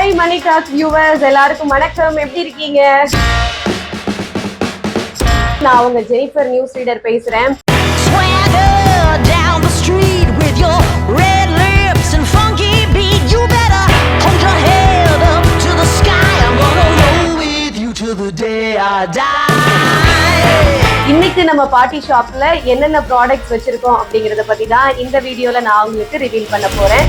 Hi மணி talk viewers எல்லாருக்கும் வணக்கம். எப்படி இருக்கீங்க? நான் உங்க ஜெனிஃபர் நியூஸ் ரீடர் பேசுறேன். இன்னைக்கு நம்ம பார்ட்டி ஷாப்ல என்னென்ன ப்ராடக்ட்ஸ் வச்சிருக்கோம் அப்படிங்கறத பத்தி தான் இந்த வீடியோல நான் உங்களுக்கு ரிவீல் பண்ண போறேன்.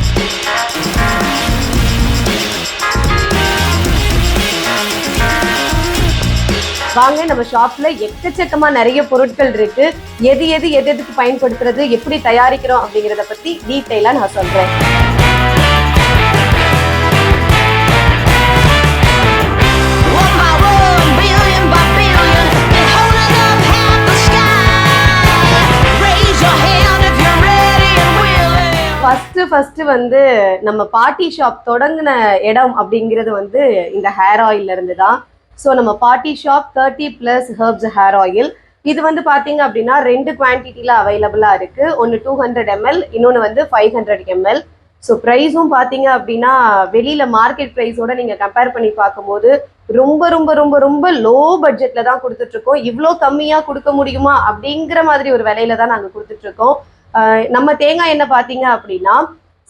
வாங்க நம்ம ஷாப்ல எக்கச்சக்கமா நிறைய பொருட்கள் இருக்கு. எது எது எது எதுக்கு பயன்படுத்துறது எப்படி தயாரிக்கிறோம் அப்படிங்கறத பத்தி டீட்டெயிலா நான் சொல்றேன். ஃபஸ்ட்டு ஃபஸ்ட்டு வந்து நம்ம பார்ட்டி ஷாப் தொடங்கின இடம் அப்படிங்கிறது வந்து இந்த ஹேர் ஆயில்ல இருந்து தான். ஸோ நம்ம party shop thirty plus herbs hair oil இது வந்து பார்த்தீங்க அப்படின்னா ரெண்டு குவான்டிட்டியில் அவைலபிளாக இருக்கு. ஒன்று டூ ஹண்ட்ரட் எம்எல் இன்னொன்று வந்து ஃபைவ் ஹண்ட்ரட் எம்எல் ஸோ ப்ரைஸும் பார்த்தீங்க அப்படின்னா வெளியில் மார்க்கெட் ப்ரைஸோட நீங்கள் கம்பேர் பண்ணி பார்க்கும்போது ரொம்ப ரொம்ப ரொம்ப ரொம்ப லோ பட்ஜெட்டில் தான் கொடுத்துட்ருக்கோம். இவ்வளோ கம்மியாக கொடுக்க முடியுமா அப்படிங்கிற மாதிரி ஒரு விலையில தான் நாங்கள் கொடுத்துட்ருக்கோம். நம்ம தேங்காய் எண்ணெய் பார்த்தீங்க அப்படின்னா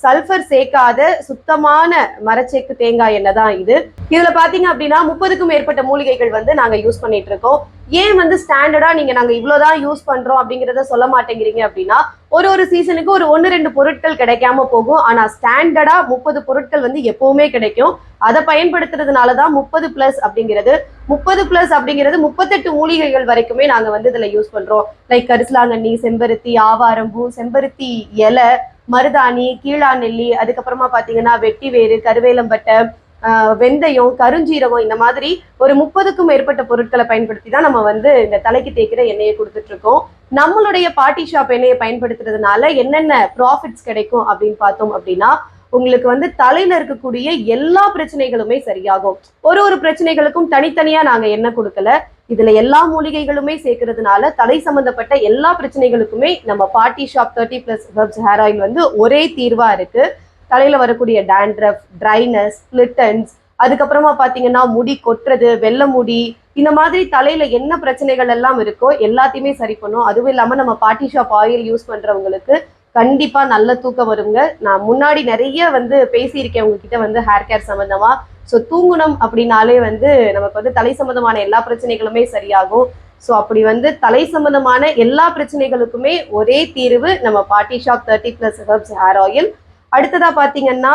சல்ஃபர் சேர்க்காத சுத்தமான மரச்சேக்கு தேங்காய் எண்ணெய் தான் இது. இதுல பாத்தீங்க அப்படின்னா முப்பதுக்கும் மேற்பட்ட மூலிகைகள் வந்து நாங்க யூஸ் பண்ணிட்டு இருக்கோம். ஏன் வந்து ஸ்டாண்டர்டா நீங்க நாங்க இவ்வளவுதான் யூஸ் பண்றோம் அப்படிங்கறத சொல்ல மாட்டேங்கிறீங்க அப்படின்னா ஒரு ஒரு சீசனுக்கு ஒரு ஒன்று ரெண்டு பொருட்கள் கிடைக்காம போகும். ஆனா ஸ்டாண்டர்டா முப்பது பொருட்கள் வந்து எப்பவுமே கிடைக்கும். அதை பயன்படுத்துறதுனால தான் முப்பது பிளஸ் அப்படிங்கிறது முப்பது பிளஸ் அப்படிங்கிறது முப்பத்தெட்டு மூலிகைகள் வரைக்குமே நாங்க வந்து இதுல யூஸ் பண்றோம். லைக் கரிசலாங்கண்ணி செம்பருத்தி ஆவாரம்பூ செம்பருத்தி இலை மருதாணி கீழாநெல்லி அதுக்கப்புறமா பாத்தீங்கன்னா வெட்டி வேறு கருவேலம்பட்டை ஆஹ் வெந்தயம் கருஞ்சீரகம் இந்த மாதிரி ஒரு முப்பதுக்கும் மேற்பட்ட பொருட்களை பயன்படுத்தி தான் நம்ம வந்து இந்த தலைக்கு தேய்க்கிற எண்ணெயை கொடுத்துட்டு இருக்கோம் நம்மளுடைய பாட்டி ஷாப் எண்ணெயை பயன்படுத்துறதுனால என்னென்ன ப்ராஃபிட்ஸ் கிடைக்கும் அப்படின்னு பார்த்தோம் அப்படின்னா உங்களுக்கு வந்து தலையில இருக்கக்கூடிய எல்லா பிரச்சனைகளுமே சரியாகும். ஒரு ஒரு பிரச்சனைகளுக்கும் தனித்தனியா நாங்க என்ன கொடுக்கல. இதுல எல்லா மூலிகைகளுமே சேர்க்கறதுனால தலை சம்பந்தப்பட்ட எல்லா பிரச்சனைகளுக்குமே நம்ம party shop thirty plus herbs hair oil வந்து ஒரே தீர்வா இருக்கு. தலையில வரக்கூடிய டேண்ட்ரஃப் ட்ரைனஸ் ஸ்பிளிட்டன்ஸ் அதுக்கப்புறமா பாத்தீங்கன்னா முடி கொட்டுறது வெள்ளை முடி இந்த மாதிரி தலையில என்ன பிரச்சனைகள் எல்லாம் இருக்கோ எல்லாத்தையுமே சரி பண்ணும். அதுவும் இல்லாம நம்ம பார்ட்டி ஷாப் ஆயில் யூஸ் பண்றவங்களுக்கு கண்டிப்பா நல்ல தூக்கம் வருங்க. நான் முன்னாடி நிறைய வந்து பேசியிருக்கேன் உங்ககிட்ட வந்து ஹேர் கேர் சம்பந்தமா. ஸோ தூங்கணும் அப்படின்னாலே வந்து நமக்கு வந்து தலை சம்பந்தமான எல்லா பிரச்சனைகளுமே சரியாகும். ஸோ அப்படி வந்து தலை சம்பந்தமான எல்லா பிரச்சனைகளுக்குமே ஒரே தீர்வு நம்ம party shop thirty plus herbs hair oil அடுத்ததா பார்த்தீங்கன்னா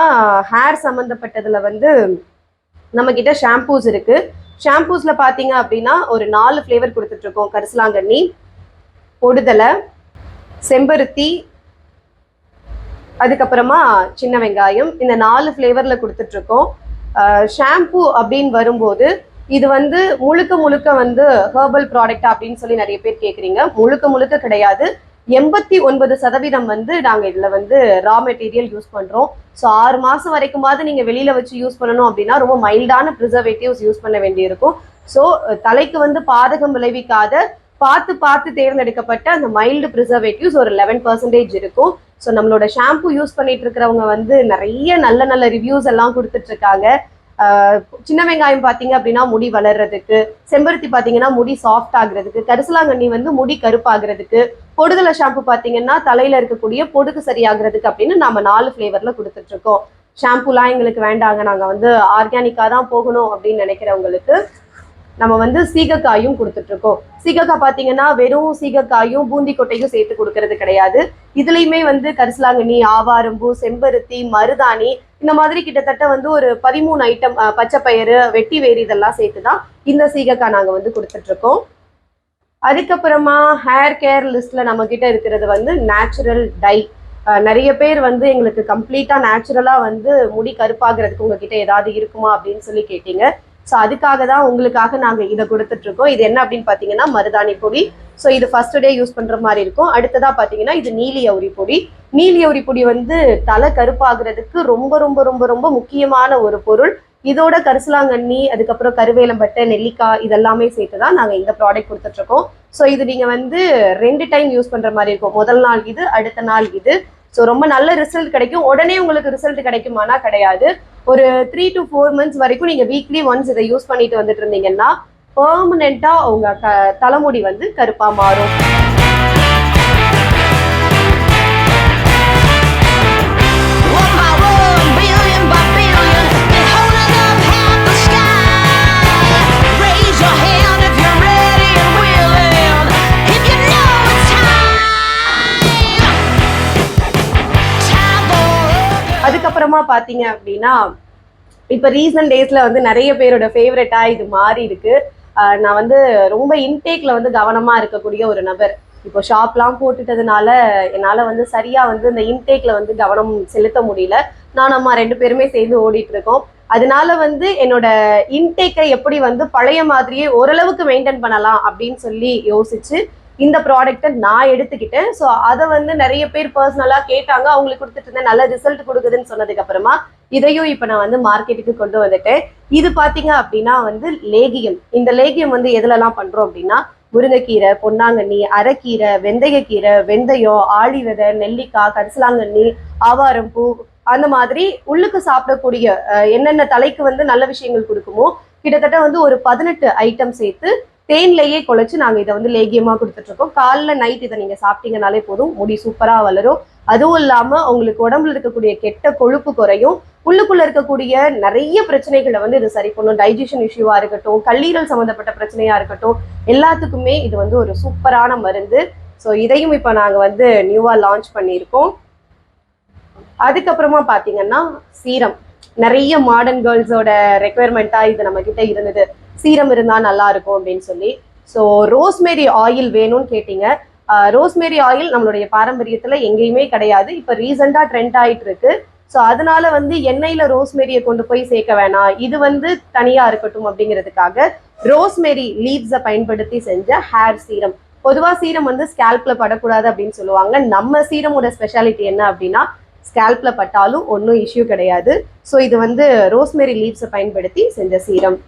ஹேர் சம்மந்தப்பட்டதுல வந்து நம்ம கிட்ட ஷாம்பூஸ் இருக்கு. ஷாம்பூஸ்ல பாத்தீங்க அப்படின்னா ஒரு நாலு ஃப்ளேவர் கொடுத்துட்டு இருக்கோம். கரிசலாங்கண்ணி பொடுதலை செம்பருத்தி அதுக்கப்புறமா சின்ன வெங்காயம் இந்த நாலு ஃப்ளேவரில் கொடுத்துட்ருக்கோம். ஷாம்பு அப்படின்னு வரும்போது இது வந்து முழுக்க முழுக்க வந்து ஹேர்பல் ப்ராடக்ட் அப்படின்னு சொல்லி நிறைய பேர் கேட்குறீங்க முழுக்க முழுக்க கிடையாது. எண்பத்தி ஒன்பது சதவீதம் வந்து நாங்கள் இதில் வந்து ரா மெட்டீரியல் யூஸ் பண்ணுறோம் ஸோ ஆறு மாதம் வரைக்குமாவது நீங்கள் வெளியில் வச்சு யூஸ் பண்ணணும் அப்படின்னா ரொம்ப மைல்டான ப்ரிசர்வேட்டிவ்ஸ் யூஸ் பண்ண வேண்டியிருக்கும். ஸோ தலைக்கு வந்து பாதகம் விளைவிக்காத பார்த்து பார்த்து தேர்ந்தெடுக்கப்பட்ட அந்த மைல்டு ப்ரிசர்வேட்டிவ்ஸ் ஒரு லெவன் பர்சன்டேஜ் இருக்கும். ஸோ நம்மளோட ஷாம்பு யூஸ் பண்ணிட்டு இருக்கிறவங்க வந்து நிறைய நல்ல நல்ல ரிவ்யூஸ் எல்லாம் கொடுத்துட்டு இருக்காங்க சின்ன வெங்காயம் பார்த்தீங்க அப்படின்னா முடி வளர்றதுக்கு செம்பருத்தி பார்த்தீங்கன்னா முடி சாஃப்ட் ஆகுறதுக்கு கரிசலாங்கண்ணி வந்து முடி கருப்பாகிறதுக்கு பொடுதலை ஷாம்பு பார்த்தீங்கன்னா தலையில இருக்கக்கூடிய பொடுகு சரியாகிறதுக்கு அப்படின்னு நம்ம நாலு ஃப்ளேவர்ல கொடுத்துட்டு இருக்கோம் ஷாம்புலாம் எங்களுக்கு வேண்டாங்க. நாங்கள் வந்து ஆர்கானிக்காக தான் போகணும் அப்படின்னு நினைக்கிறவங்களுக்கு நம்ம வந்து சீகக்காயும் கொடுத்துட்ருக்கோம். சீகக்காய் பார்த்தீங்கன்னா வெறும் சீகக்காயும் பூந்தி கொட்டையும் சேர்த்து கொடுக்கறது கிடையாது. இதுலயுமே வந்து கரிசலாங்கண்ணி ஆவாரம்பூ செம்பருத்தி மருதாணி இந்த மாதிரி கிட்டத்தட்ட வந்து ஒரு பதிமூணு ஐட்டம் பச்சைப்பயிறு வெட்டி வேறு இதெல்லாம் சேர்த்து தான் இந்த சீகக்காய் நாங்க வந்து கொடுத்துட்ருக்கோம். அதுக்கப்புறமா ஹேர் கேர் லிஸ்ட்ல நம்ம கிட்ட இருக்கிறது வந்து நேச்சுரல் டை நிறைய பேர் வந்து எங்களுக்கு கம்ப்ளீட்டா நேச்சுரலா வந்து முடி கருப்பாகிறதுக்கு உங்ககிட்ட ஏதாவது இருக்குமா அப்படின்னு சொல்லி கேட்டீங்க. ஸோ அதுக்காக தான் உங்களுக்காக நாங்கள் இதை கொடுத்துட்டு இருக்கோம் இது என்ன அப்படின்னு பார்த்தீங்கன்னா மருதாணி பொடி. ஸோ இது ஃபர்ஸ்ட் டே யூஸ் பண்ணுற மாதிரி இருக்கும். அடுத்ததாக பார்த்தீங்கன்னா இது நீலி அவுரி பொடி. நீலி அவுரி பொடி வந்து தலை கருப்பாகிறதுக்கு ரொம்ப ரொம்ப ரொம்ப ரொம்ப முக்கியமான ஒரு பொருள். இதோட கரிசலாங்கண்ணி அதுக்கப்புறம் கருவேலம்பட்டை நெல்லிக்காய் இதெல்லாமே சேர்த்து தான் நாங்கள் இந்த ப்ராடக்ட் கொடுத்துட்ருக்கோம். ஸோ இது நீங்கள் வந்து ரெண்டு டைம் யூஸ் பண்ணுற மாதிரி இருக்கும். முதல் நாள் இது அடுத்த நாள் இது. ஸோ ரொம்ப நல்ல ரிசல்ட் கிடைக்கும். உடனே உங்களுக்கு ரிசல்ட் கிடைக்குமானா கிடையாது. ஒரு த்ரீ டு ஃபோர் மந்த்ஸ் வரைக்கும் நீங்கள் வீக்லி ஒன்ஸ் இதை யூஸ் பண்ணிட்டு வந்துட்டு இருந்தீங்கன்னா பர்மனெண்ட்டாக அவங்க க தலைமுடி வந்து கருப்பாக மாறும். பார்த்தீங்க அப்படின்னா இப்போ ரீசன்ட் டேஸில் வந்து நிறைய பேரோட ஃபேவரட்டாக இது மாறி இருக்கு. நான் வந்து ரொம்ப இன்டேக்கில் வந்து கவனமாக இருக்கக்கூடிய ஒரு நபர். இப்போ ஷாப்லாம் போட்டுட்டதுனால என்னால் வந்து சரியாக வந்து இந்த இன்டேக்கில் வந்து கவனம் செலுத்த முடியல. நான் அம்மா ரெண்டு பேருமே சேர்ந்து ஓடிட்டு இருக்கோம். அதனால வந்து என்னோட இன்டேக்கை எப்படி வந்து பழைய மாதிரியே ஓரளவுக்கு மெயின்டைன் பண்ணலாம் அப்படின்னு சொல்லி யோசிச்சு இந்த ப்ராடக்ட்டை நான் எடுத்துக்கிட்டேன். ஸோ அதை வந்து நிறைய பேர் பர்சனலாக கேட்டாங்க. அவங்களுக்கு கொடுத்துட்டு இருந்தேன். நல்ல ரிசல்ட் கொடுக்குதுன்னு சொன்னதுக்கு அப்புறமா இதையும் இப்போ நான் வந்து மார்க்கெட்டுக்கு கொண்டு வந்துட்டேன். இது பார்த்தீங்க அப்படின்னா வந்து லேகியம். இந்த லேகியம் வந்து எதுலலாம் பண்ணுறோம் அப்படின்னா முருங்கைக்கீரை பொன்னாங்கண்ணி அரைக்கீரை வெந்தயக்கீரை வெந்தயம் ஆளி விதை நெல்லிக்காய் கரிசலாங்கண்ணி ஆவாரம் பூ அந்த மாதிரி உள்ளுக்கு சாப்பிடக்கூடிய என்னென்ன தலைக்கு வந்து நல்ல விஷயங்கள் கொடுக்குமோ கிட்டத்தட்ட வந்து ஒரு பதினெட்டு ஐட்டம் சேர்த்து தேன்லையே குழைச்சு நாங்கள் இதை வந்து லேகியமாக கொடுத்துட்ருக்கோம். காலைல நைட் இதை நீங்கள் சாப்பிட்டீங்கனாலே போதும். முடி சூப்பராக வளரும். அதுவும் இல்லாமல் உங்களுக்கு உடம்புல இருக்கக்கூடிய கெட்ட கொழுப்பு குறையும். உள்ளுக்குள்ள இருக்கக்கூடிய நிறைய பிரச்சனைகளை வந்து இது சரி பண்ணும். டைஜஷன் இஷ்யூவாக இருக்கட்டும் கல்லீரல் சம்மந்தப்பட்ட பிரச்சனையாக இருக்கட்டும் எல்லாத்துக்குமே இது வந்து ஒரு சூப்பரான மருந்து. ஸோ இதையும் இப்போ நாங்கள் வந்து நியூவாக லான்ச் பண்ணியிருக்கோம். அதுக்கப்புறமா பார்த்தீங்கன்னா சீரம். நிறைய மாடர்ன் கேர்ள்ஸோட ரெக்குயர்மெண்ட்டாக இது நம்ம இருந்தது. சீரம் இருந்தால் நல்லா இருக்கும் அப்படின்னு சொல்லி. ஸோ ரோஸ்மேரி ஆயில் வேணும்னு கேட்டீங்க. ரோஸ்மேரி ஆயில் நம்மளுடைய பாரம்பரியத்தில் எங்கேயுமே கிடையாது. இப்போ ரீசெண்டாக ட்ரெண்ட் ஆகிட்டு இருக்கு ஸோ அதனால வந்து எண்ணெயில் ரோஸ்மேரியை கொண்டு போய் சேர்க்க வேணாம். இது வந்து தனியாக இருக்கட்டும் அப்படிங்கிறதுக்காக ரோஸ்மேரி லீவ்ஸை பயன்படுத்தி செஞ்ச ஹேர் சீரம் பொதுவாக சீரம் வந்து ஸ்கேல்ப்ல படக்கூடாது அப்படின்னு சொல்லுவாங்க. நம்ம சீரமோட ஸ்பெஷாலிட்டி என்ன அப்படின்னா ஸ்கேல்ப்ல பட்டாலும் ஒன்றும் இஷ்யூ கிடையாது. ஸோ இது வந்து ரோஸ்மேரி லீவ்ஸை பயன்படுத்தி செஞ்ச சீரம்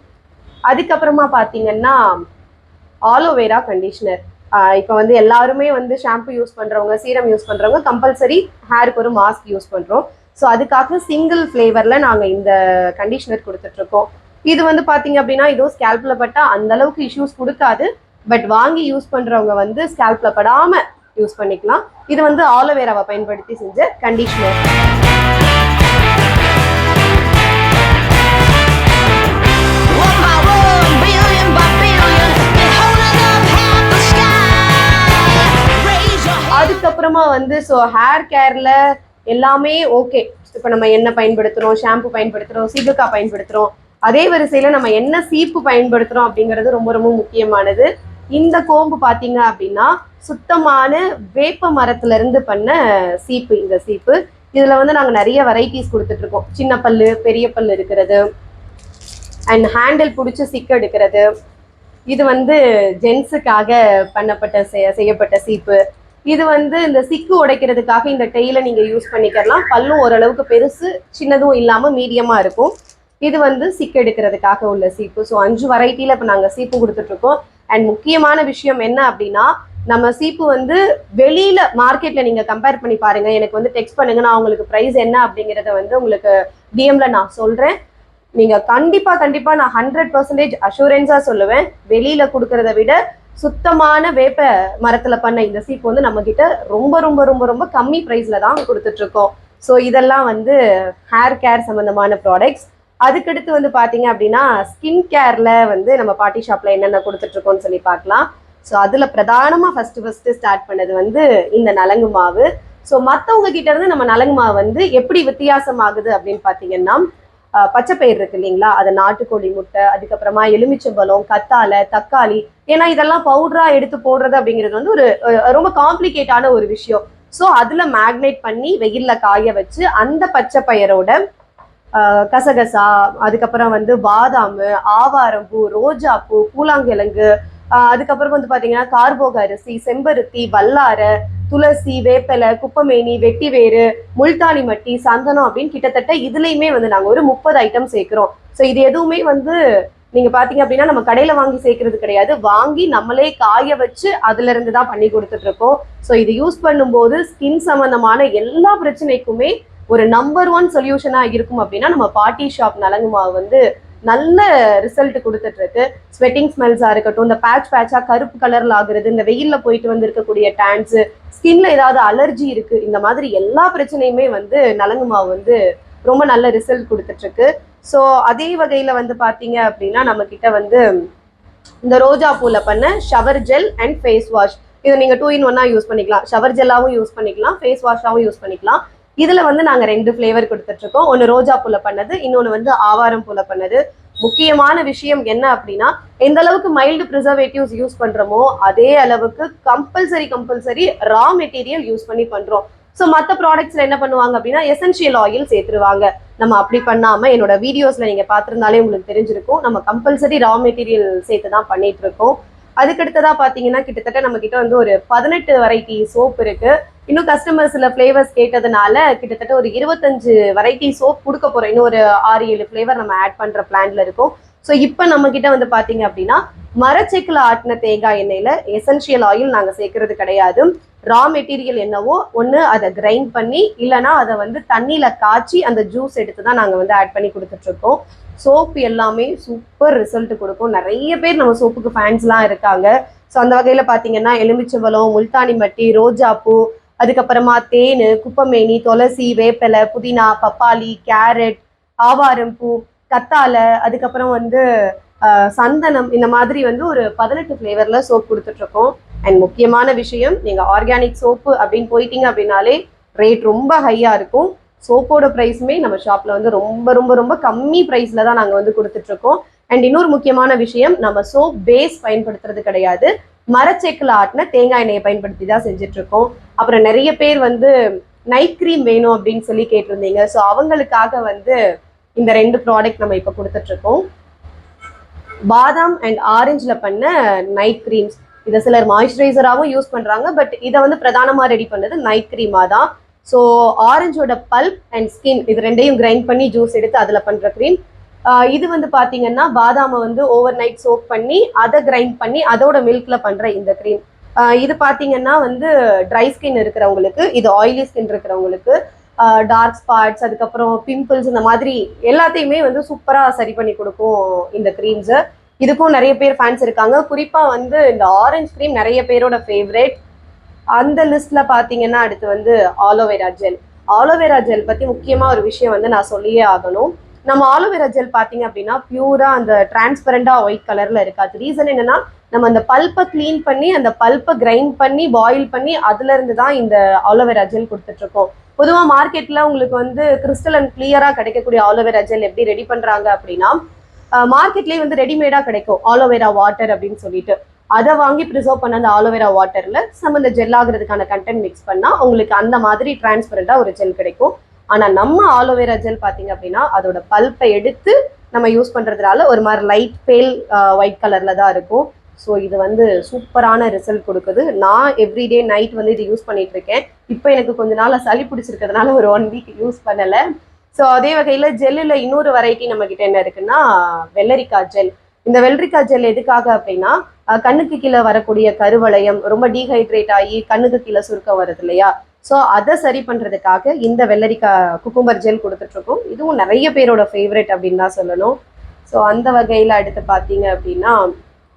அதுக்கப்புறமா பார்த்தீங்கன்னா ஆலோவேரா கண்டிஷ்னர் இப்போ வந்து எல்லாருமே வந்து ஷாம்பு யூஸ் பண்ணுறவங்க சீரம் யூஸ் பண்ணுறவங்க கம்பல்சரி ஹேருக்கு ஒரு மாஸ்க் யூஸ் பண்ணுறோம் ஸோ அதுக்காக சிங்கிள் ஃப்ளேவரில் நாங்கள் இந்த கண்டிஷனர் கொடுத்துட்ருக்கோம். இது வந்து பார்த்தீங்க அப்படின்னா இதோ ஸ்கேல்பில் பட்டால் அந்த அளவுக்கு இஷ்யூஸ் கொடுக்காது. பட் வாங்கி யூஸ் பண்ணுறவங்க வந்து ஸ்கேல்பில் படாமல் யூஸ் பண்ணிக்கலாம். இது வந்து ஆலோவேராவை பயன்படுத்தி செஞ்ச கண்டிஷனர் அதுக்கப்புறமா வந்து ஸோ ஹேர் கேர்ல எல்லாமே ஓகே இப்போ நம்ம என்ன பயன்படுத்துறோம் ஷாம்பு பயன்படுத்துறோம் சீகக்கா பயன்படுத்துறோம். அதே வரிசையில நம்ம என்ன சீப்பு பயன்படுத்துறோம் அப்படிங்கிறது ரொம்ப ரொம்ப முக்கியமானது. இந்த கோம்பு பார்த்தீங்க அப்படின்னா சுத்தமான வேப்ப மரத்துல இருந்து பண்ண சீப்பு இந்த சீப்பு. இதுல வந்து நாங்கள் நிறைய வெரைட்டிஸ் கொடுத்துட்டு இருக்கோம். சின்ன பல்லு பெரிய பல்லு இருக்கிறது அண்ட் ஹேண்டில் பிடிச்சி சிக்க எடுக்கிறது. இது வந்து ஜென்ஸுக்காக பண்ணப்பட்ட செய்யப்பட்ட சீப்பு. இது வந்து இந்த சிக்கு உடைக்கிறதுக்காக இந்த டெய்லை நீங்கள் யூஸ் பண்ணிக்கலாம். பல்லும் ஓரளவுக்கு பெருசு சின்னதும் இல்லாமல் மீடியமாக இருக்கும். இது வந்து சிக்கு எடுக்கிறதுக்காக உள்ள சீப்பு. ஸோ அஞ்சு வெரைட்டியில் இப்போ நாங்கள் சீப்பு கொடுத்துட்ருக்கோம். அண்ட் முக்கியமான விஷயம் என்ன அப்படின்னா நம்ம சீப்பு வந்து வெளியில் மார்க்கெட்டில் நீங்கள் கம்பேர் பண்ணி பாருங்கள் எனக்கு வந்து டெக்ஸ்ட் பண்ணுங்கள் நான் உங்களுக்கு ப்ரைஸ் என்ன அப்படிங்கிறத வந்து உங்களுக்கு டிஎம்ல நான் சொல்கிறேன் நீங்கள் கண்டிப்பாக கண்டிப்பாக நான் ஹண்ட்ரட் பர்சன்டேஜ் அஷூரன்ஸாக சொல்லுவேன். வெளியில் கொடுக்கறத விட சுத்தமான வேப்ப மரத்துல பண்ண இந்த சீப்பு வந்து நம்ம கிட்ட ரொம்ப ரொம்ப ரொம்ப ரொம்ப கம்மி ப்ரைஸில் தான் கொடுத்துட்டு இருக்கோம் ஸோ இதெல்லாம் வந்து ஹேர் கேர் சம்பந்தமான ப்ராடக்ட்ஸ் அதுக்கடுத்து வந்து பாத்தீங்க அப்படின்னா ஸ்கின் கேர்ல வந்து நம்ம பாட்டி ஷாப்ல என்னென்ன கொடுத்துட்டு இருக்கோம்னு சொல்லி பார்க்கலாம் ஸோ அதுல பிரதானமா ஃபர்ஸ்ட் ஃபர்ஸ்ட் ஸ்டார்ட் பண்ணது வந்து இந்த நலங்கு மாவு. ஸோ மற்றவங்க கிட்ட இருந்து நம்ம நலங்கு மாவு வந்து எப்படி வித்தியாசமாகுது அப்படின்னு பார்த்தீங்கன்னா ஆஹ் பச்சை பயிர் இருக்கு இல்லைங்களா? அது நாட்டுக்கோழி முட்டை அதுக்கப்புறமா எலுமிச்சம்பழம் கத்தாழை தக்காளி. ஏன்னா இதெல்லாம் பவுடரா எடுத்து போடுறது அப்படிங்கிறது வந்து ஒரு ரொம்ப காம்ப்ளிகேட்டான ஒரு விஷயம். ஸோ அதுல மேக்னேட் பண்ணி வெயில்ல காய வச்சு அந்த பச்சை பயிரோட கசகசா அதுக்கப்புறம் வந்து பாதாம் ஆவாரம்பூ ரோஜாப்பூ கூழாங்கிழங்கு அதுக்கப்புறம் வந்து பார்த்தீங்கன்னா கார்போக அரிசி செம்பருத்தி வல்லாரை துளசி வேப்பிலை குப்பமேனி வெட்டிவேறு முல்தானி மட்டி சந்தனம் அப்படின்னு கிட்டத்தட்ட இதுலயுமே வந்து நாங்க ஒரு முப்பது ஐட்டம் சேர்க்கிறோம். ஸோ இது எதுவுமே வந்து நீங்க பாத்தீங்க அப்படின்னா நம்ம கடையில வாங்கி சேர்க்கறது கிடையாது. வாங்கி நம்மளே காய வச்சு அதுல இருந்து தான் பண்ணி கொடுத்துட்டு இருக்கோம். ஸோ இது யூஸ் பண்ணும்போது ஸ்கின் சம்பந்தமான எல்லா பிரச்சனைக்குமே ஒரு நம்பர் ஒன் சொல்யூஷனா இருக்கும் அப்படின்னா நம்ம பாட்டி ஷாப் நலங்கு மாவு வந்து நல்ல ரிசல்ட் கொடுத்துட்டு இருக்கு ஸ்வெட்டிங் ஸ்மெல்ஸா இருக்கட்டும் இந்த பேட்ச் பேட்சா கருப்பு கலர்ல ஆகுறது இந்த வெயில்ல போயிட்டு வந்திருக்கக்கூடிய இருக்கக்கூடிய ஸ்கின்ல ஏதாவது அலர்ஜி இருக்கு இந்த மாதிரி எல்லா பிரச்சனையுமே வந்து நலங்கு மாவு வந்து ரொம்ப நல்ல ரிசல்ட் கொடுத்துட்டு இருக்கு ஸோ அதே வகையில வந்து பாத்தீங்க அப்படின்னா நம்ம கிட்ட வந்து இந்த ரோஜா பூல பண்ண shower gel and face wash இதை நீங்க டூ இன் ஒன்னா யூஸ் பண்ணிக்கலாம். ஷவர் ஜெல்லாவும் யூஸ் பண்ணிக்கலாம் ஃபேஸ் வாஷாவும் யூஸ் பண்ணிக்கலாம். இதுல வந்து நாங்க ரெண்டு ஃப்ளேவர் கொடுத்துட்டு இருக்கோம் ஒன்னு ரோஜா பூல பண்ணது இன்னொன்னு வந்து ஆவாரம் பூல பண்ணது. முக்கியமான விஷயம் என்ன அப்படின்னா எந்த அளவுக்கு மைல்டு ப்ரிசர்வேட்டிவ்ஸ் யூஸ் பண்றோமோ அதே அளவுக்கு compulsory compulsory raw material use பண்ணி பண்றோம். ஸோ மற்ற ப்ராடக்ட்ஸ்ல என்ன பண்ணுவாங்க அப்படின்னா எசென்ஷியல் ஆயில் சேர்த்துருவாங்க. நம்ம அப்படி பண்ணாம என்னோட வீடியோஸ்ல நீங்க பார்த்துருந்தாலே உங்களுக்கு தெரிஞ்சிருக்கும். நம்ம கம்பல்சரி ரா மெட்டீரியல் சேர்த்து தான் பண்ணிட்டு இருக்கோம் அதுக்கடுத்ததா பார்த்தீங்கன்னா கிட்டத்தட்ட நம்ம கிட்ட வந்து ஒரு பதினெட்டு வெரைட்டி சோப் இருக்கு. இன்னும் கஸ்டமர் சில ஃப்ளேவர்ஸ் கேட்டதுனால கிட்டத்தட்ட ஒரு இருபத்தஞ்சு வெரைட்டி சோப் கொடுக்க போறோம். இன்னும் ஒரு ஆறு ஏழு ஃப்ளேவர் நம்ம ஆட் பண்ற பிளான்ல இருக்கும். ஸோ இப்போ நம்ம கிட்ட வந்து பாத்தீங்க அப்படின்னா மரச்செக்கில் ஆட்டின தேங்காய் எண்ணெயில எசென்ஷியல் ஆயில் நாங்கள் சேர்க்கறது கிடையாது. ரா மெட்டீரியல் என்னவோ ஒன்று அதை கிரைண்ட் பண்ணி இல்லைன்னா அதை வந்து தண்ணியில காய்ச்சி அந்த ஜூஸ் எடுத்து தான் நாங்கள் வந்து ஆட் பண்ணி கொடுத்துட்டு இருக்கோம். சோப் எல்லாமே சூப்பர் ரிசல்ட் கொடுக்கும். நிறைய பேர் நம்ம சோப்புக்கு ஃபேன்ஸ்லாம் இருக்காங்க. ஸோ அந்த வகையில் பார்த்தீங்கன்னா எலுமிச்சம்பழம் முல்தானி மட்டி ரோஜாப்பூ அதுக்கப்புறமா தேன் குப்பமேனி துளசி வேப்பிலை புதினா பப்பாளி கேரட் ஆவாரம் பூ கத்தாழை அதுக்கப்புறம் வந்து சந்தனம் இந்த மாதிரி வந்து ஒரு பதினெட்டு ஃப்ளேவரில் சோப் கொடுத்துட்ருக்கோம். அண்ட் முக்கியமான விஷயம் நீங்கள் ஆர்கானிக் சோப்பு அப்படின்னு போயிட்டீங்க அப்படின்னாலே ரேட் ரொம்ப ஹையாக இருக்கும். சோப்போட ப்ரைஸுமே நம்ம ஷாப்பில் வந்து ரொம்ப ரொம்ப ரொம்ப கம்மி ப்ரைஸில் தான் நாங்கள் வந்து கொடுத்துட்ருக்கோம். அண்ட் இன்னொரு முக்கியமான விஷயம் நம்ம சோப் பேஸ் பயன்படுத்துறது கிடையாது. மரச்செக்கில் ஆட்டின தேங்காய் எண்ணெயை பயன்படுத்தி தான் செஞ்சுட்டு இருக்கோம் அப்புறம் நிறைய பேர் வந்து நைட் க்ரீம் வேணும் அப்படின்னு சொல்லி கேட்டிருந்தீங்க. ஸோ அவங்களுக்காக வந்து இந்த ரெண்டு ப்ராடக்ட் நம்ம இப்போ கொடுத்துட்ருக்கோம். பாதாம் அண்ட் ஆரஞ்சில் பண்ண நைட் க்ரீம்ஸ் இதை சிலர் மாய்ஸ்சரைசராகவும் யூஸ் பண்ணுறாங்க பட் இதை வந்து பிரதானமாக ரெடி பண்ணது நைட் க்ரீமாக தான். ஸோ ஆரஞ்சோட பல்ப் அண்ட் ஸ்கின் இது ரெண்டையும் கிரைண்ட் பண்ணி ஜூஸ் எடுத்து அதில் பண்ணுற க்ரீம் இது வந்து பார்த்தீங்கன்னா பாதாமை வந்து ஓவர் நைட் சோப் பண்ணி அதை கிரைண்ட் பண்ணி அதோட மில்கில் பண்ணுற இந்த க்ரீம் இது பார்த்தீங்கன்னா வந்து ட்ரை ஸ்கின் இருக்கிறவங்களுக்கு இது ஆயிலி ஸ்கின் இருக்கிறவங்களுக்கு டார்க் ஸ்பாட்ஸ் அதுக்கப்புறம் பிம்பிள்ஸ் இந்த மாதிரி எல்லாத்தையுமே வந்து சூப்பராக சரி பண்ணி கொடுக்கும் இந்த க்ரீம்ஸு இதுக்கும் நிறைய பேர் ஃபேன்ஸ் இருக்காங்க. குறிப்பாக வந்து இந்த ஆரஞ்சு க்ரீம் நிறைய பேரோட ஃபேவரேட் அந்த லிஸ்ட்ல பார்த்தீங்கன்னா அடுத்து வந்து ஆலோவேரா ஜெல் ஆலோவேரா ஜெல் பற்றி முக்கியமாக ஒரு விஷயம் வந்து நான் சொல்லியே ஆகணும். நம்ம ஆலோவேரா ஜெல் பார்த்தீங்க அப்படின்னா பியூரா அந்த டிரான்ஸ்பரண்டா ஒயிட் கலர்ல இருக்காது. ரீசன் என்னன்னா நம்ம அந்த பல்ப்பை க்ளீன் பண்ணி அந்த பல்ப்பை கிரைண்ட் பண்ணி பாயில் பண்ணி அதுல இருந்து தான் இந்த ஆலோவேரா ஜெல் கொடுத்துட்டு இருக்கோம். பொதுவாக மார்க்கெட்ல உங்களுக்கு வந்து கிறிஸ்டல் அண்ட் கிளியரா கிடைக்கக்கூடிய ஆலோவேரா ஜெல் எப்படி ரெடி பண்றாங்க அப்படின்னா மார்க்கெட்லேயே வந்து ரெடிமேடா கிடைக்கும். ஆலோவேரா வாட்டர் அப்படின்னு சொல்லிட்டு. அதை வாங்கி ப்ரிசர்வ் பண்ண அந்த ஆலோவேரா வாட்டரில் நம்ம இந்த ஜெல் ஆகுறதுக்கான கண்டென்ட் மிக்ஸ் பண்ணால் உங்களுக்கு அந்த மாதிரி டிரான்ஸ்பரண்டா ஒரு ஜெல் கிடைக்கும். ஆனால் நம்ம ஆலோவேரா ஜெல் பார்த்தீங்க அப்படின்னா அதோட பல்ப்பை எடுத்து நம்ம யூஸ் பண்ணுறதுனால ஒரு மாதிரி லைட் பேல் ஒயிட் கலரில் தான் இருக்கும். ஸோ இது வந்து சூப்பரான ரிசல்ட் கொடுக்குது. நான் எவ்ரிடே நைட் வந்து இது யூஸ் பண்ணிட்டு இருக்கேன். இப்போ எனக்கு கொஞ்ச நாள் சளி பிடிச்சிருக்கிறதுனால ஒரு ஒன் வீக் யூஸ் பண்ணலை. ஸோ அதே வகையில் ஜெல்லில் இன்னொரு வெரைட்டி நம்மக்கிட்ட என்ன இருக்குன்னா வெள்ளரிக்காய் ஜெல் இந்த வெள்ளரிக்காய் ஜெல் எதுக்காக அப்படின்னா கண்ணுக்கு கீழே வரக்கூடிய கருவளையம் ரொம்ப டீஹைட்ரேட் ஆகி கண்ணுக்கு கீழே சுருக்கம் வருது இல்லையா? ஸோ அதை சரி பண்ணுறதுக்காக இந்த வெள்ளரிக்காய் குக்கும்பர் ஜெல் கொடுத்துட்ருக்கோம். இதுவும் நிறைய பேரோட ஃபேவரட் அப்படின்னு தான் சொல்லணும். ஸோ அந்த வகையில் அடுத்து பார்த்தீங்க அப்படின்னா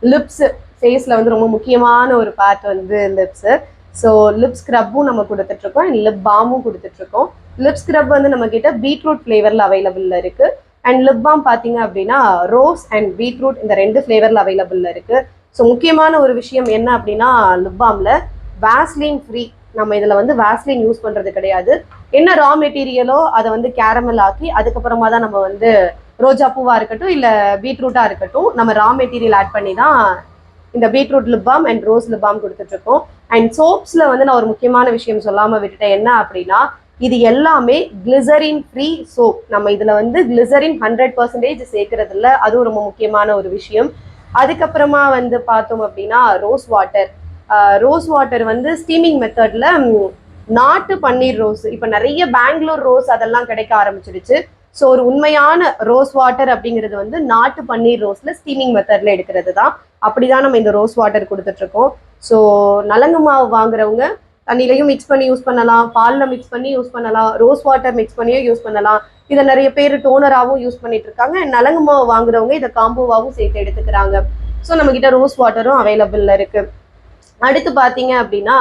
லிப்ஸு ஃபேஸில் வந்து ரொம்ப முக்கியமான ஒரு பார்ட் வந்து லிப்ஸு ஸோ லிப் ஸ்க்ரப்பும் நம்ம கொடுத்துட்ருக்கோம். அண்ட் லிப் பாமும் கொடுத்துட்ருக்கோம். லிப் ஸ்க்ரப் வந்து நம்மக்கிட்ட பீட்ரூட் ஃப்ளேவரில் அவைலபிளில் இருக்குது அண்ட் லிப் பாம் பார்த்தீங்க அப்படின்னா ரோஸ் அண்ட் பீட்ரூட் இந்த ரெண்டு ஃப்ளேவரில் அவைலபிளில் இருக்குது ஸோ முக்கியமான ஒரு விஷயம் என்ன அப்படின்னா லிப்பாமில் வேஸ்லின் ஃப்ரீ நம்ம இதில் வந்து வேஸ்லின் யூஸ் பண்ணுறது கிடையாது. என்ன ரா மெட்டீரியலோ அதை வந்து கேரமல் ஆக்கி அதுக்கப்புறமா தான் நம்ம வந்து ரோஜா பூவாக இருக்கட்டும் இல்லை பீட்ரூட்டாக இருக்கட்டும் நம்ம ரா மெட்டீரியல் ஆட் பண்ணி தான் இந்த beetroot lip balm and rose lip balm கொடுத்துட்ருக்கோம். அண்ட் சோப்ஸில் வந்து நான் ஒரு முக்கியமான விஷயம் சொல்லாமல் விட்டுட்டேன். என்ன அப்படின்னா இது எல்லாமே கிளிசரின் ஃப்ரீ சோப் நம்ம இதில் வந்து கிளிசரின் ஹண்ட்ரட் பர்சன்டேஜ் சேர்க்கறதில்ல. அதுவும் ரொம்ப முக்கியமான ஒரு விஷயம். அதுக்கப்புறமா வந்து பார்த்தோம் அப்படின்னா ரோஸ் வாட்டர் ரோஸ் வாட்டர் வந்து ஸ்டீமிங் மெத்தட்ல நாட்டு பன்னீர் ரோஸ் இப்போ நிறைய பெங்களூர் ரோஸ் அதெல்லாம் கிடைக்க ஆரம்பிச்சிடுச்சு. ஸோ ஒரு உண்மையான ரோஸ் வாட்டர் அப்படிங்கிறது வந்து நாட்டு பன்னீர் ரோஸ்ல ஸ்டீமிங் மெத்தட்ல எடுக்கிறது தான் அப்படிதான் நம்ம இந்த ரோஸ் வாட்டர் கொடுத்துட்டு இருக்கோம். ஸோ நலங்கு மாவு வாங்குறவங்க தண்ணிலையும் மிக்ஸ் பண்ணி யூஸ் பண்ணலாம். பாலில் மிக்ஸ் பண்ணி யூஸ் பண்ணலாம். ரோஸ் வாட்டர் மிக்ஸ் பண்ணியும் யூஸ் பண்ணலாம். இதை நிறைய பேர் டோனராகவும் யூஸ் பண்ணிட்டு இருக்காங்க. நலங்கு மாவு வாங்குறவங்க இதை காம்போவாகவும் சேர்த்து எடுத்துக்கிறாங்க. ஸோ நம்ம கிட்ட ரோஸ் வாட்டரும் அவைலபிள்ல இருக்கு. அடுத்து பார்த்தீங்க அப்படின்னா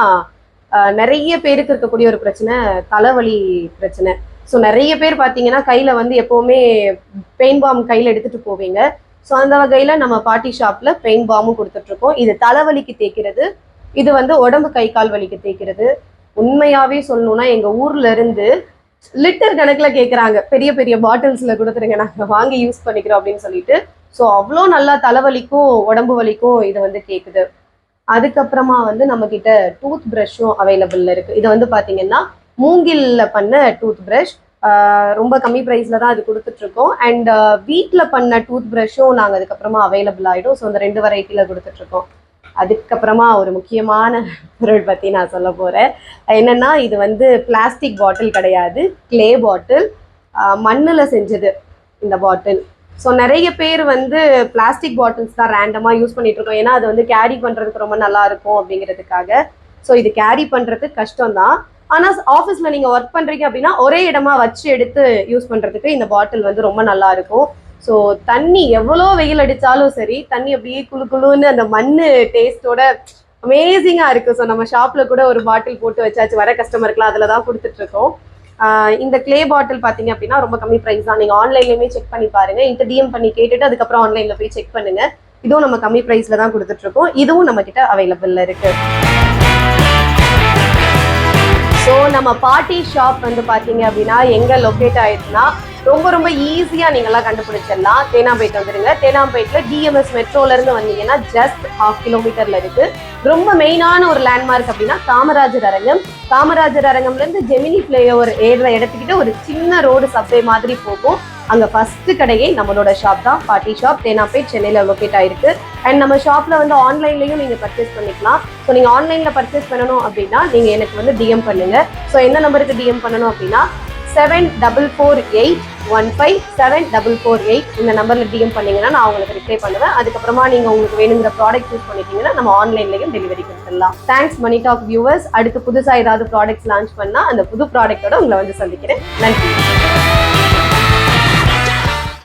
நிறைய பேருக்கு இருக்கக்கூடிய ஒரு பிரச்சனை தலைவலி பிரச்சனை. ஸோ நிறைய பேர் பார்த்தீங்கன்னா கையில் வந்து எப்போவுமே பெயின் பாம் கையில் எடுத்துட்டு போவீங்க. ஸோ அந்த வகையில் நம்ம பாட்டி ஷாப்பில் பெயின் பாமும் கொடுத்துட்ருக்கோம் இது தலைவலிக்கு தேய்க்கிறது இது வந்து உடம்பு கை கால் வலிக்கு தேய்க்கிறது. உண்மையாவே சொல்லணும்னா எங்கள் ஊர்ல இருந்து லிட்டர் கணக்கில் கேட்குறாங்க பெரிய பெரிய பாட்டில்ஸில் கொடுத்துருங்க நாங்கள் வாங்கி யூஸ் பண்ணிக்கிறோம் அப்படின்னு சொல்லிட்டு. ஸோ அவ்வளோ நல்லா தலைவலிக்கும் உடம்பு வலிக்கும் இது வந்து கேட்குது அதுக்கப்புறமா வந்து நம்ம கிட்ட டூத் ப்ரஷ்ஷும் அவைலபிள்ல இருக்கு. இது வந்து பார்த்தீங்கன்னா மூங்கில்ல பண்ண டூத் ப்ரஷ் ரொம்ப கம்மி ப்ரைஸில் தான் அது கொடுத்துட்டு இருக்கோம் அண்ட் வீட்டில் பண்ண டூத் ப்ரஷ்ஷும் நாங்கள் அதுக்கப்புறமா அவைலபிள் ஆகிடும் ஸோ அந்த ரெண்டு வெரைட்டியில் கொடுத்துட்ருக்கோம். அதுக்கப்புறமா ஒரு முக்கியமான பொருள் பற்றி நான் சொல்ல போகிறேன் என்னென்னா இது வந்து பிளாஸ்டிக் பாட்டில் கிடையாது கிளே பாட்டில் மண்ணில் செஞ்சது இந்த பாட்டில் ஸோ நிறைய பேர் வந்து பிளாஸ்டிக் பாட்டில்ஸ் தான் ரேண்டமாக யூஸ் பண்ணிகிட்ருக்கோம் இருக்கோம். ஏன்னா அது வந்து கேரி பண்ணுறதுக்கு ரொம்ப நல்லா இருக்கும் அப்படிங்கிறதுக்காக. ஸோ இது கேரி பண்ணுறது கஷ்டம் தான். ஆனால் ஆஃபீஸில் நீங்கள் ஒர்க் பண்ணுறீங்க அப்படின்னா ஒரே இடமா வச்சு எடுத்து யூஸ் பண்ணுறதுக்கு இந்த பாட்டில் வந்து ரொம்ப நல்லா இருக்கும். ஸோ தண்ணி எவ்வளோ வெயில் அடித்தாலும் சரி தண்ணி அப்படியே குளு குளுன்னு அந்த மண் டேஸ்ட்டோட அமேசிங்காக இருக்குது ஸோ நம்ம ஷாப்பில் கூட ஒரு பாட்டில் போட்டு வச்சாச்சு. வர கஸ்டமருக்குலாம் அதில் தான் கொடுத்துட்ருக்கோம் இந்த க்ளே பாட்டில் பார்த்தீங்க அப்படின்னா ரொம்ப கம்மி ப்ரைஸ் தான். நீங்கள் ஆன்லைன்லேயுமே செக் பண்ணி பாருங்கள் இந்த டிஎம் பண்ணி கேட்டுட்டு அதுக்கப்புறம் ஆன்லைனில் போய் செக் பண்ணுங்கள் இதுவும் நம்ம கம்மி ப்ரைஸில் தான் கொடுத்துட்ருக்கோம் இதுவும் நம்மக்கிட்ட அவைலபிளில் இருக்குது ஸோ நம்ம பாட்டி ஷாப் வந்து பார்த்தீங்க அப்படின்னா எங்கே லொக்கேட் ஆயிடுச்சுன்னா ரொம்ப ரொம்ப ஈஸியாக நீங்களாம் கண்டுபிடிச்சிடலாம். தேனாம்பேட் வந்துடுங்க தேனாம்பேட்டில் டிஎம்எஸ் மெட்ரோலேருந்து வந்தீங்கன்னா ஜஸ்ட் ஹாஃப் கிலோமீட்டரில் இருக்குது ரொம்ப மெயினான ஒரு லேண்ட்மார்க் அப்படின்னா காமராஜர் அரங்கம் காமராஜர் அரங்கம்லேருந்து ஜெமினி ஃப்ளைஓவர் ஏறுற இடத்துக்கிட்ட ஒரு சின்ன ரோடு சப்வே மாதிரி போகும். அங்கே ஃபஸ்ட்டு கடையே நம்மளோட ஷாப் தான். பாட்டி ஷாப் தேனாப்பேட் சென்னையில் லொக்கேட் ஆயிருக்கு. அண்ட் நம்ம ஷாப்பில் வந்து ஆன்லைன்லையும் நீங்கள் பர்ச்சேஸ் பண்ணிக்கலாம். ஸோ நீங்கள் ஆன்லைனில் பர்ச்சேஸ் பண்ணணும் அப்படின்னா நீங்கள் எனக்கு வந்து டிஎம் பண்ணுங்கள் ஸோ எந்த நம்பருக்கு டிஎம் பண்ணணும் அப்படின்னா seven double four eight one five seven double four eight இந்த நம்பரில் டிஎம் பண்ணிங்கன்னா நான் உங்களுக்கு ரிப்ளை பண்ணுவேன். அதுக்கப்புறமா நீங்கள் உங்களுக்கு வேணுங்கிற ப்ராடக்ட் யூஸ் பண்ணிட்டீங்கன்னா நம்ம ஆன்லைன்லையும் டெலிவரி கொடுத்துடலாம். தேங்க்ஸ் மணி டாக் வியூவர்ஸ் அடுத்து புதுசாக ஏதாவது ப்ராடக்ட்ஸ் லான்ச் பண்ணால் அந்த புது ப்ராடக்ட்டோட உங்களை வந்து சந்திக்கிறேன். நன்றி.